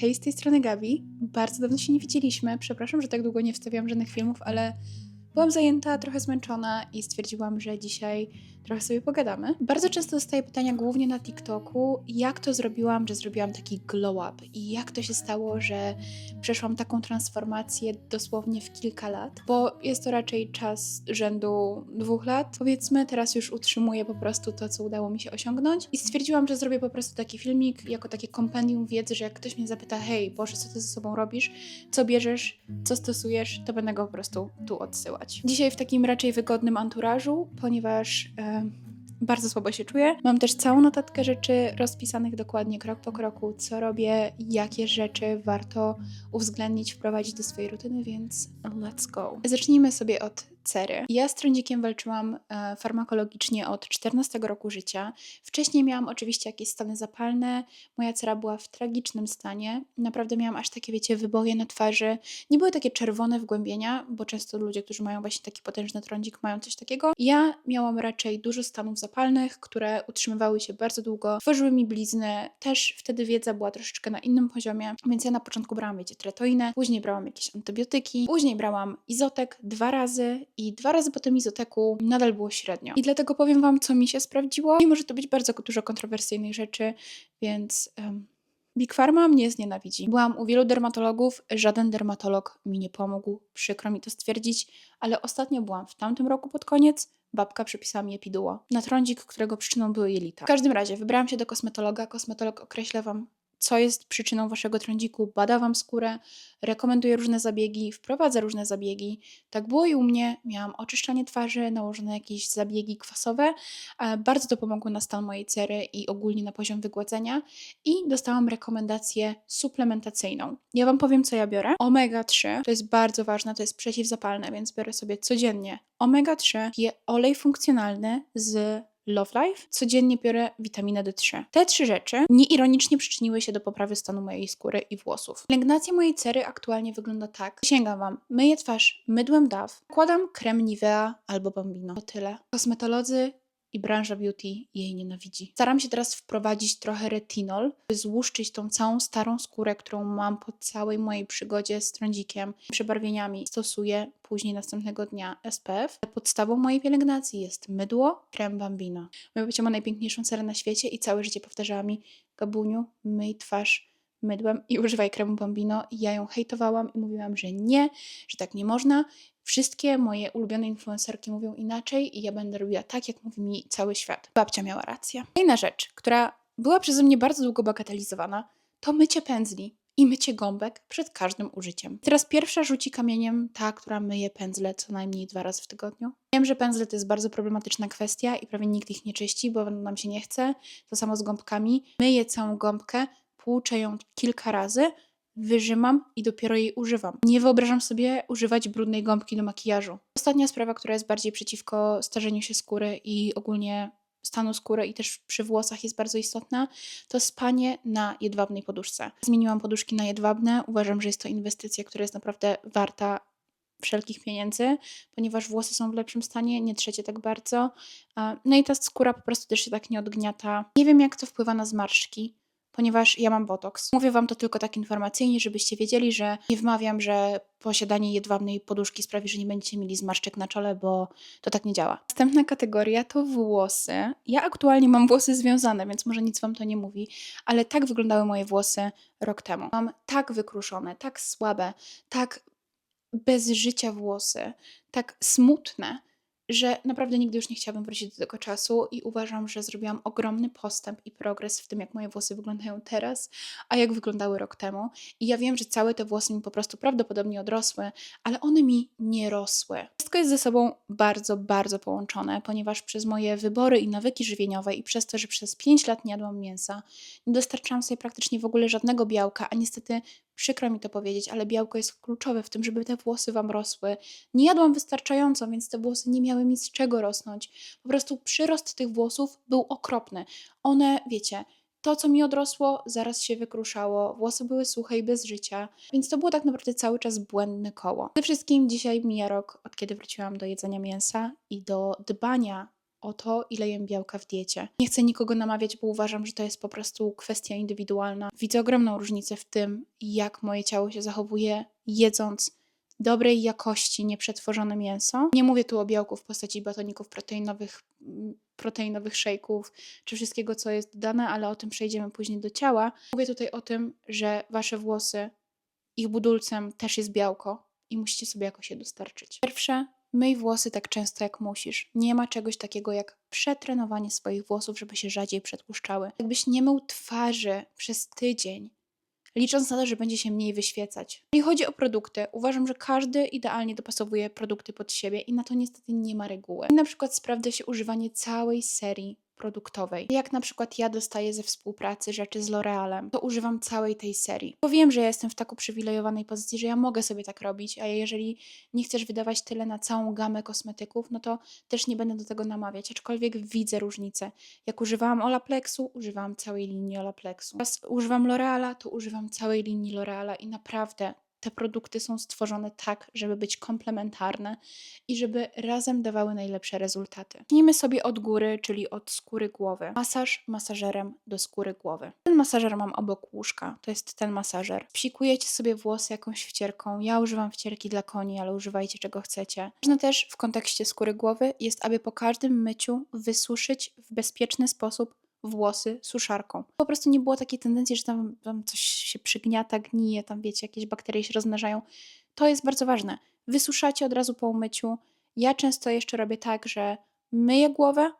Hej, z tej strony Gabi. Bardzo dawno się nie widzieliśmy. Przepraszam, że tak długo nie wstawiałam żadnych filmów, ale byłam zajęta, trochę zmęczona i stwierdziłam, że dzisiaj trochę sobie pogadamy. Bardzo często dostaję pytania, głównie na TikToku, jak to zrobiłam, że zrobiłam taki glow up i jak to się stało, że przeszłam taką transformację dosłownie w kilka lat, bo jest to raczej czas rzędu dwóch lat. Powiedzmy, teraz już utrzymuję po prostu to, co udało mi się osiągnąć i stwierdziłam, że zrobię po prostu taki filmik jako takie kompendium wiedzy, że jak ktoś mnie zapyta, hej, Boże, co ty ze sobą robisz, co bierzesz, co stosujesz, to będę go po prostu tu odsyłać. Dzisiaj w takim raczej wygodnym anturażu, ponieważ e, bardzo słabo się czuję. Mam też całą notatkę rzeczy rozpisanych dokładnie krok po kroku, co robię, jakie rzeczy warto uwzględnić, wprowadzić do swojej rutyny, więc let's go. Zacznijmy sobie od cery. Ja z trądzikiem walczyłam e, farmakologicznie od 14 roku życia. Wcześniej miałam oczywiście jakieś stany zapalne. Moja cera była w tragicznym stanie. Naprawdę miałam aż takie, wiecie, wyboje na twarzy. Nie były takie czerwone wgłębienia, bo często ludzie, którzy mają właśnie taki potężny trądzik, mają coś takiego. Ja miałam raczej dużo stanów zapalnych, które utrzymywały się bardzo długo, tworzyły mi blizny. Też wtedy wiedza była troszeczkę na innym poziomie, więc ja na początku brałam, wiecie, tretoinę, później brałam jakieś antybiotyki, później brałam izotek dwa razy i dwa razy po tym izoteku nadal było średnio. I dlatego powiem Wam, co mi się sprawdziło. I może to być bardzo dużo kontrowersyjnych rzeczy, więc em, Big Pharma mnie znienawidzi. Byłam u wielu dermatologów, żaden dermatolog mi nie pomógł, przykro mi to stwierdzić, ale ostatnio byłam w tamtym roku pod koniec, babka przepisała mi epiduło na trądzik, którego przyczyną były jelita. W każdym razie wybrałam się do kosmetologa, kosmetolog określa Wam co jest przyczyną waszego trądziku, bada wam skórę, rekomenduje różne zabiegi, wprowadza różne zabiegi. Tak było i u mnie. Miałam oczyszczanie twarzy, nałożone jakieś zabiegi kwasowe. Bardzo to pomogło na stan mojej cery i ogólnie na poziom wygładzenia. I dostałam rekomendację suplementacyjną. Ja wam powiem, co ja biorę. Omega-3 to jest bardzo ważne, to jest przeciwzapalne, więc biorę sobie codziennie omega-3, je olej funkcjonalny z Love Life, codziennie biorę witaminę D3. Te trzy rzeczy nieironicznie przyczyniły się do poprawy stanu mojej skóry i włosów. Pielęgnacja mojej cery aktualnie wygląda tak. Sięgam Wam, myję twarz mydłem Dove, kładam krem Nivea albo Bambino. To tyle. Kosmetolodzy i branża beauty jej nienawidzi. Staram się teraz wprowadzić trochę retinol, by złuszczyć tą całą starą skórę, którą mam po całej mojej przygodzie z trądzikiem, przebarwieniami. Stosuję później następnego dnia SPF. Podstawą mojej pielęgnacji jest mydło, krem Bambino. Moja babcia ma najpiękniejszą cerę na świecie i całe życie powtarzała mi Gabuniu, myj twarz mydłem i używaj kremu Bambino. I ja ją hejtowałam i mówiłam, że nie, że tak nie można. Wszystkie moje ulubione influencerki mówią inaczej i ja będę robiła tak, jak mówi mi cały świat. Babcia miała rację. Kolejna rzecz, która była przeze mnie bardzo długo bagatelizowana, to mycie pędzli i mycie gąbek przed każdym użyciem. Teraz pierwsza rzuci kamieniem ta, która myje pędzle co najmniej dwa razy w tygodniu. Wiem, że pędzle to jest bardzo problematyczna kwestia i prawie nikt ich nie czyści, bo nam się nie chce. To samo z gąbkami. Myję całą gąbkę, płuczę ją kilka razy, wyrzymam i dopiero jej używam. Nie wyobrażam sobie używać brudnej gąbki do makijażu. Ostatnia sprawa, która jest bardziej przeciwko starzeniu się skóry i ogólnie stanu skóry i też przy włosach jest bardzo istotna, to spanie na jedwabnej poduszce. Zmieniłam poduszki na jedwabne. Uważam, że jest to inwestycja, która jest naprawdę warta wszelkich pieniędzy, ponieważ włosy są w lepszym stanie, nie trzecie tak bardzo. No i ta skóra po prostu też się tak nie odgniata. Nie wiem, jak to wpływa na zmarszczki, ponieważ ja mam botoks. Mówię Wam to tylko tak informacyjnie, żebyście wiedzieli, że nie wmawiam, że posiadanie jedwabnej poduszki sprawi, że nie będziecie mieli zmarszczek na czole, bo to tak nie działa. Następna kategoria to włosy. Ja aktualnie mam włosy związane, więc może nic Wam to nie mówi, ale tak wyglądały moje włosy rok temu. Mam tak wykruszone, tak słabe, tak bez życia włosy, tak smutne, że naprawdę nigdy już nie chciałabym wrócić do tego czasu i uważam, że zrobiłam ogromny postęp i progres w tym, jak moje włosy wyglądają teraz, a jak wyglądały rok temu. I ja wiem, że całe te włosy mi po prostu prawdopodobnie odrosły, ale one mi nie rosły. Wszystko jest ze sobą bardzo, bardzo połączone, ponieważ przez moje wybory i nawyki żywieniowe i przez to, że przez 5 lat nie jadłam mięsa, nie dostarczałam sobie praktycznie w ogóle żadnego białka, a niestety przykro mi to powiedzieć, ale białko jest kluczowe w tym, żeby te włosy Wam rosły. Nie jadłam wystarczająco, więc te włosy nie miały mi z czego rosnąć. Po prostu przyrost tych włosów był okropny. One, wiecie, to, co mi odrosło, zaraz się wykruszało, włosy były suche i bez życia, więc to było tak naprawdę cały czas błędne koło. Przede wszystkim dzisiaj mija rok, od kiedy wróciłam do jedzenia mięsa i do dbania o to, ile jem białka w diecie. Nie chcę nikogo namawiać, bo uważam, że to jest po prostu kwestia indywidualna. Widzę ogromną różnicę w tym, jak moje ciało się zachowuje, jedząc dobrej jakości nieprzetworzone mięso. Nie mówię tu o białku w postaci batoników proteinowych, mm, proteinowych szejków, czy wszystkiego, co jest dodane, ale o tym przejdziemy później do ciała. Mówię tutaj o tym, że wasze włosy, ich budulcem też jest białko i musicie sobie jakoś je dostarczyć. Pierwsze, myj włosy tak często jak musisz. Nie ma czegoś takiego jak przetrenowanie swoich włosów, żeby się rzadziej przetłuszczały. Jakbyś nie mył twarzy przez tydzień, licząc na to, że będzie się mniej wyświecać. Jeśli chodzi o produkty, uważam, że każdy idealnie dopasowuje produkty pod siebie i na to niestety nie ma reguły. I na przykład sprawdza się używanie całej serii produktowej. Jak na przykład ja dostaję ze współpracy rzeczy z L'Orealem, to używam całej tej serii. Bo wiem, że ja jestem w tak uprzywilejowanej pozycji, że ja mogę sobie tak robić, a jeżeli nie chcesz wydawać tyle na całą gamę kosmetyków, no to też nie będę do tego namawiać, aczkolwiek widzę różnicę. Jak używałam Olaplexu, używałam całej linii Olaplexu. Teraz używam L'Oreala, to używam całej linii L'Oreala i naprawdę te produkty są stworzone tak, żeby być komplementarne i żeby razem dawały najlepsze rezultaty. Zacznijmy sobie od góry, czyli od skóry głowy. Masaż masażerem do skóry głowy. Ten masażer mam obok łóżka, to jest ten masażer. Psikujecie sobie włosy jakąś wcierką. Ja używam wcierki dla koni, ale używajcie czego chcecie. Ważne też w kontekście skóry głowy jest, aby po każdym myciu wysuszyć w bezpieczny sposób włosy suszarką. Po prostu nie było takiej tendencji, że tam, tam coś się przygniata, gnije, tam wiecie, jakieś bakterie się rozmnażają. To jest bardzo ważne. Wysuszacie od razu po umyciu. Ja często jeszcze robię tak, że myję głowę,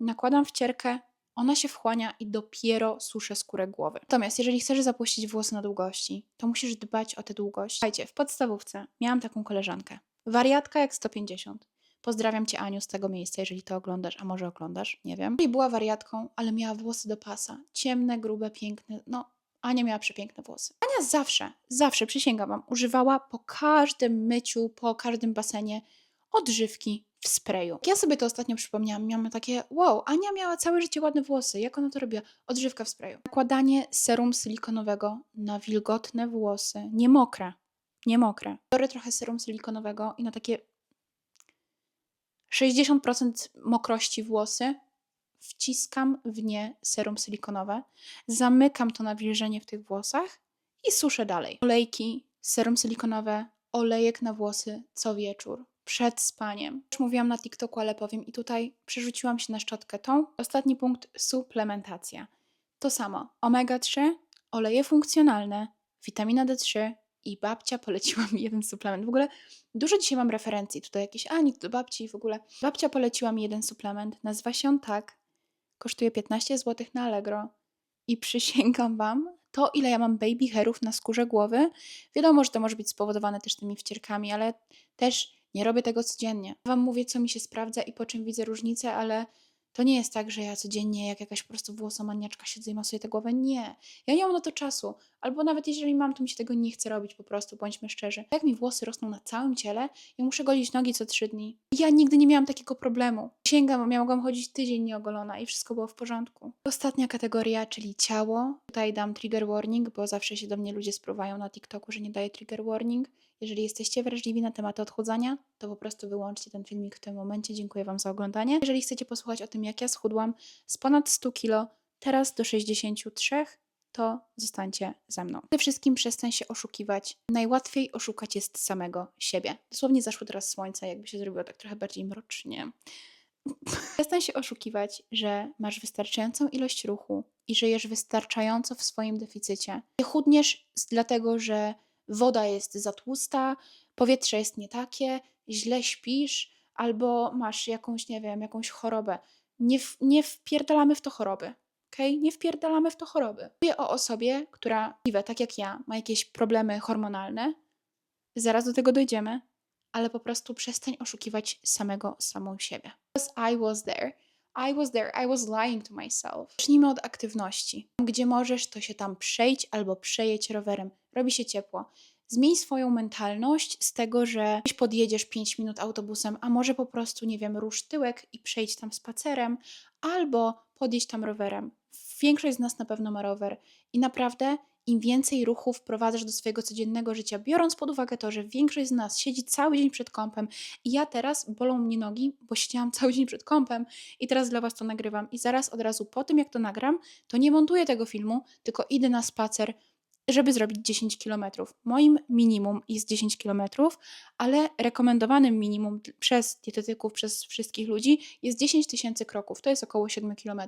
nakładam wcierkę, ona się wchłania i dopiero suszę skórę głowy. Natomiast jeżeli chcesz zapuścić włosy na długości, to musisz dbać o tę długość. Słuchajcie, w podstawówce miałam taką koleżankę. Wariatka jak 150. Pozdrawiam cię, Aniu, z tego miejsca, jeżeli to oglądasz, a może oglądasz, nie wiem. I była wariatką, ale miała włosy do pasa. Ciemne, grube, piękne. No, Ania miała przepiękne włosy. Ania zawsze, zawsze, przysięgam wam, używała po każdym myciu, po każdym basenie odżywki w sprayu. Ja sobie to ostatnio przypomniałam, miałam takie, wow, Ania miała całe życie ładne włosy, jak ona to robiła? Odżywka w sprayu. Nakładanie serum silikonowego na wilgotne włosy, nie mokre, nie mokre. Biorę trochę serum silikonowego i na takie 60% mokrości włosy, wciskam w nie serum silikonowe, zamykam to nawilżenie w tych włosach i suszę dalej. Olejki, serum silikonowe, olejek na włosy co wieczór, przed spaniem. Już mówiłam na TikToku, ale powiem i tutaj przerzuciłam się na szczotkę tą. Ostatni punkt, suplementacja. To samo, omega-3, oleje funkcjonalne, witamina D3, i babcia poleciła mi jeden suplement. W ogóle dużo dzisiaj mam referencji. Tutaj jakieś Ani, do babci w ogóle. Babcia poleciła mi jeden suplement. Nazywa się on tak. Kosztuje 15 zł na Allegro. I przysięgam Wam, to ile ja mam baby hairów na skórze głowy. Wiadomo, że to może być spowodowane też tymi wcierkami, ale też nie robię tego codziennie. Wam mówię, co mi się sprawdza i po czym widzę różnicę, ale to nie jest tak, że ja codziennie, jak jakaś po prostu włosomaniaczka siedzę i masuję tę głowę. Nie. Ja nie mam na to czasu. Albo nawet jeżeli mam, to mi się tego nie chce robić po prostu, bądźmy szczerzy. Jak mi włosy rosną na całym ciele, ja muszę golić nogi co trzy dni. Ja nigdy nie miałam takiego problemu. Sięgam, miałam chodzić tydzień nieogolona i wszystko było w porządku. Ostatnia kategoria, czyli ciało. Tutaj dam trigger warning, bo zawsze się do mnie ludzie sprówają na TikToku, że nie daję trigger warning. Jeżeli jesteście wrażliwi na tematy odchudzania, to po prostu wyłączcie ten filmik w tym momencie. Dziękuję Wam za oglądanie. Jeżeli chcecie posłuchać o tym, jak ja schudłam z ponad 100 kg, teraz do 63, to zostańcie ze mną. Przede wszystkim przestań się oszukiwać. Najłatwiej oszukać jest samego siebie. Dosłownie zaszło teraz słońce, jakby się zrobiło tak trochę bardziej mrocznie. Przestań się oszukiwać, że masz wystarczającą ilość ruchu i żyjesz wystarczająco w swoim deficycie. Nie chudniesz dlatego, że woda jest za tłusta, powietrze jest nie takie, źle śpisz, albo masz jakąś, nie wiem, jakąś chorobę. Nie, w, nie wpierdalamy w to choroby. Okay? Nie wpierdalamy w to choroby. Mówię o osobie, która, tak jak ja, ma jakieś problemy hormonalne. Zaraz do tego dojdziemy, ale po prostu przestań oszukiwać samego, samą siebie. Because I was there. I was there, I was lying to myself. Zacznijmy od aktywności. Gdzie możesz, to się tam przejdź albo przejedź rowerem. Robi się ciepło. Zmień swoją mentalność z tego, że podjedziesz 5 minut autobusem, a może po prostu, nie wiem, rusz tyłek i przejdź tam spacerem, albo podjedź tam rowerem. Większość z nas na pewno ma rower i naprawdę im więcej ruchów wprowadzasz do swojego codziennego życia, biorąc pod uwagę to, że większość z nas siedzi cały dzień przed kąpem i ja teraz bolą mnie nogi, bo siedziałam cały dzień przed kąpem i teraz dla Was to nagrywam i zaraz od razu po tym, jak to nagram, to nie montuję tego filmu, tylko idę na spacer, żeby zrobić 10 km. Moim minimum jest 10 km, ale rekomendowanym minimum przez dietetyków, przez wszystkich ludzi jest 10 tysięcy kroków. To jest około 7 km.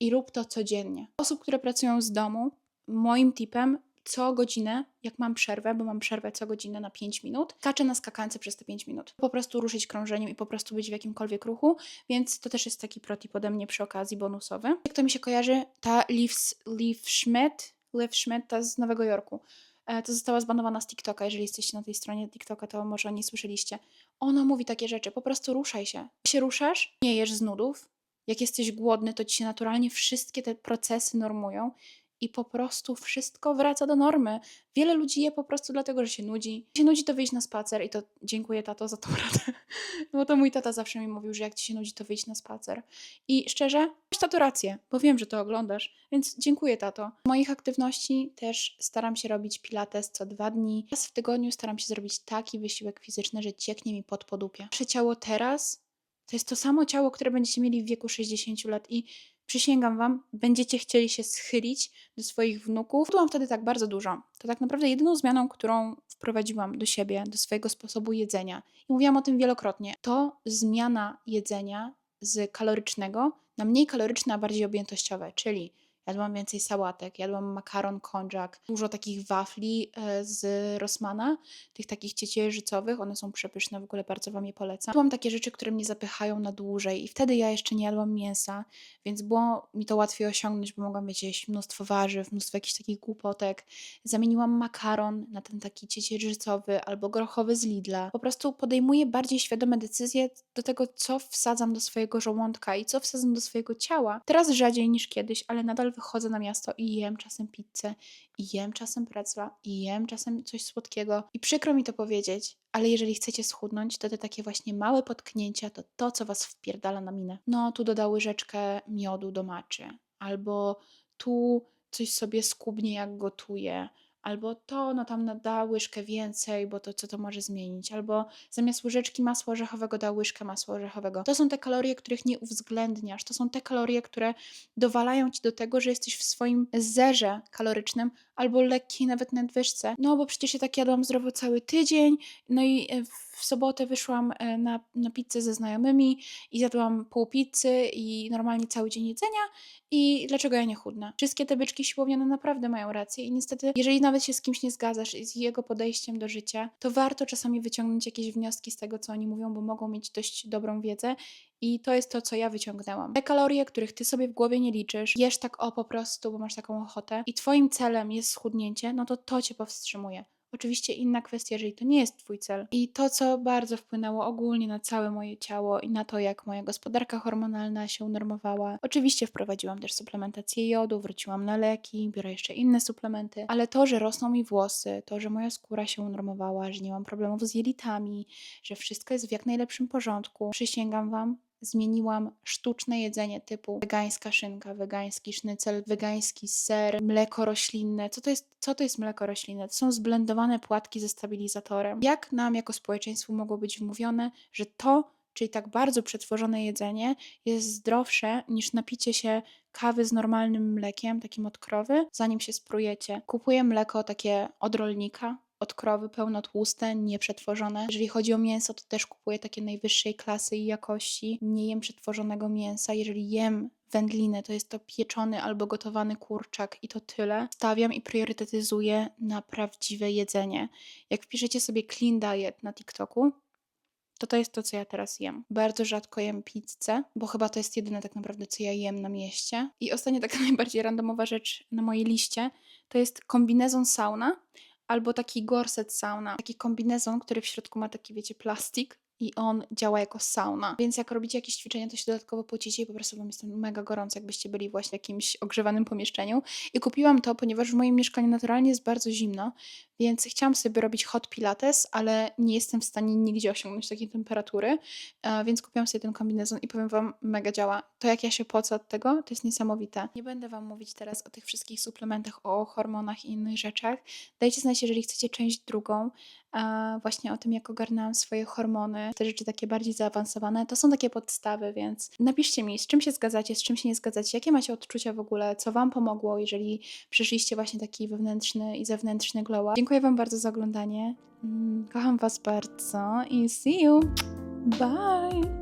I rób to codziennie. Osób, które pracują z domu, moim tipem co godzinę, jak mam przerwę, bo mam przerwę co godzinę na 5 minut, skaczę na skakance przez te 5 minut. Po prostu ruszyć krążeniem i po prostu być w jakimkolwiek ruchu, więc to też jest taki protip ode mnie przy okazji bonusowy. Jak to mi się kojarzy, ta Liv Schmidt, Liv Schmidt, z Nowego Jorku, e, to została zbanowana z TikToka. Jeżeli jesteście na tej stronie TikToka, to może nie słyszeliście. Ona mówi takie rzeczy, po prostu ruszaj się. Jak się ruszasz, nie jesz z nudów. Jak jesteś głodny, to ci się naturalnie wszystkie te procesy normują i po prostu wszystko wraca do normy. Wiele ludzi je po prostu dlatego, że się nudzi. Jak się nudzi, to wyjść na spacer i to dziękuję tato za tą radę. Bo to mój tata zawsze mi mówił, że jak ci się nudzi, to wyjść na spacer. I szczerze, masz tato rację, bo wiem, że to oglądasz, więc dziękuję tato. Z moich aktywności też staram się robić pilates co dwa dni. Raz w tygodniu staram się zrobić taki wysiłek fizyczny, że cieknie mi pod podupie. Nasze ciało teraz to jest to samo ciało, które będziecie mieli w wieku 60 lat i przysięgam wam, będziecie chcieli się schylić do swoich wnuków. Byłam wtedy tak bardzo dużo. To tak naprawdę jedyną zmianą, którą wprowadziłam do siebie, do swojego sposobu jedzenia. I mówiłam o tym wielokrotnie. To zmiana jedzenia z kalorycznego na mniej kaloryczne, a bardziej objętościowe, czyli jadłam więcej sałatek, jadłam makaron, konżak, dużo takich wafli e, z Rossmana, tych takich ciecierzycowych, one są przepyszne, w ogóle bardzo Wam je polecam. Jadłam takie rzeczy, które mnie zapychają na dłużej i wtedy ja jeszcze nie jadłam mięsa, więc było mi to łatwiej osiągnąć, bo mogłam mieć jeść mnóstwo warzyw, mnóstwo jakichś takich głupotek. Zamieniłam makaron na ten taki ciecierzycowy albo grochowy z Lidla. Po prostu podejmuję bardziej świadome decyzje do tego, co wsadzam do swojego żołądka i co wsadzam do swojego ciała. Teraz rzadziej niż kiedyś, ale nadal wychodzę na miasto i jem czasem pizzę, i jem czasem precla, i jem czasem coś słodkiego. I przykro mi to powiedzieć, ale jeżeli chcecie schudnąć, to te takie właśnie małe potknięcia to to, co was wpierdala na minę. No, tu dodał łyżeczkę miodu do maczy, albo tu coś sobie skubnie jak gotuje, albo to, no tam da łyżkę więcej, bo to co to może zmienić, albo zamiast łyżeczki masła orzechowego da łyżkę masła orzechowego. To są te kalorie, których nie uwzględniasz, to są te kalorie, które dowalają ci do tego, że jesteś w swoim zerze kalorycznym albo lekkiej nawet nadwyżce. No bo przecież ja tak jadłam zdrowo cały tydzień, no i e, w sobotę wyszłam e, na, na pizzę ze znajomymi i zjadłam pół pizzy i normalnie cały dzień jedzenia i dlaczego ja nie chudnę? Wszystkie te byczki siłowniane naprawdę mają rację i niestety, jeżeli nawet się z kimś nie zgadzasz i z jego podejściem do życia, to warto czasami wyciągnąć jakieś wnioski z tego, co oni mówią, bo mogą mieć dość dobrą wiedzę i to jest to, co ja wyciągnęłam. Te kalorie, których ty sobie w głowie nie liczysz, jesz tak o po prostu, bo masz taką ochotę i twoim celem jest schudnięcie, no to to cię powstrzymuje. Oczywiście inna kwestia, jeżeli to nie jest Twój cel. I to, co bardzo wpłynęło ogólnie na całe moje ciało i na to, jak moja gospodarka hormonalna się unormowała. Oczywiście wprowadziłam też suplementację jodu, wróciłam na leki, biorę jeszcze inne suplementy, ale to, że rosną mi włosy, to, że moja skóra się unormowała, że nie mam problemów z jelitami, że wszystko jest w jak najlepszym porządku, przysięgam Wam, zmieniłam sztuczne jedzenie typu wegańska szynka, wegański sznycel, wegański ser, mleko roślinne. Co to jest, co to jest mleko roślinne? To są zblendowane płatki ze stabilizatorem. Jak nam jako społeczeństwu mogło być wmówione, że to, czyli tak bardzo przetworzone jedzenie, jest zdrowsze niż napicie się kawy z normalnym mlekiem, takim od krowy, zanim się sprujecie. Kupuję mleko takie od rolnika, od krowy, pełnotłuste, nieprzetworzone. Jeżeli chodzi o mięso, to też kupuję takie najwyższej klasy i jakości. Nie jem przetworzonego mięsa. Jeżeli jem wędlinę, to jest to pieczony albo gotowany kurczak i to tyle. Stawiam i priorytetyzuję na prawdziwe jedzenie. Jak wpiszecie sobie clean diet na TikToku, to to jest to, co ja teraz jem. Bardzo rzadko jem pizzę, bo chyba to jest jedyne tak naprawdę, co ja jem na mieście. I ostatnia taka najbardziej randomowa rzecz na mojej liście, to jest kombinezon sauna albo taki gorset sauna. Taki kombinezon, który w środku ma taki, wiecie, plastik i on działa jako sauna. Więc jak robicie jakieś ćwiczenia, to się dodatkowo pocicie i po prostu wam jest mega gorąco, jakbyście byli właśnie w jakimś ogrzewanym pomieszczeniu. I kupiłam to, ponieważ w moim mieszkaniu naturalnie jest bardzo zimno, więc chciałam sobie robić hot pilates, ale nie jestem w stanie nigdzie osiągnąć takiej temperatury, e, więc kupiłam sobie ten kombinezon i powiem wam, mega działa. To jak ja się pocę od tego, to jest niesamowite. Nie będę wam mówić teraz o tych wszystkich suplementach, o hormonach i innych rzeczach. Dajcie znać, jeżeli chcecie część drugą, a właśnie o tym, jak ogarnęłam swoje hormony, te rzeczy takie bardziej zaawansowane, to są takie podstawy, więc napiszcie mi, z czym się zgadzacie, z czym się nie zgadzacie, jakie macie odczucia w ogóle, co Wam pomogło, jeżeli przeszliście właśnie taki wewnętrzny i zewnętrzny glow. Dziękuję Wam bardzo za oglądanie. Mm, Kocham Was bardzo i see you. Bye!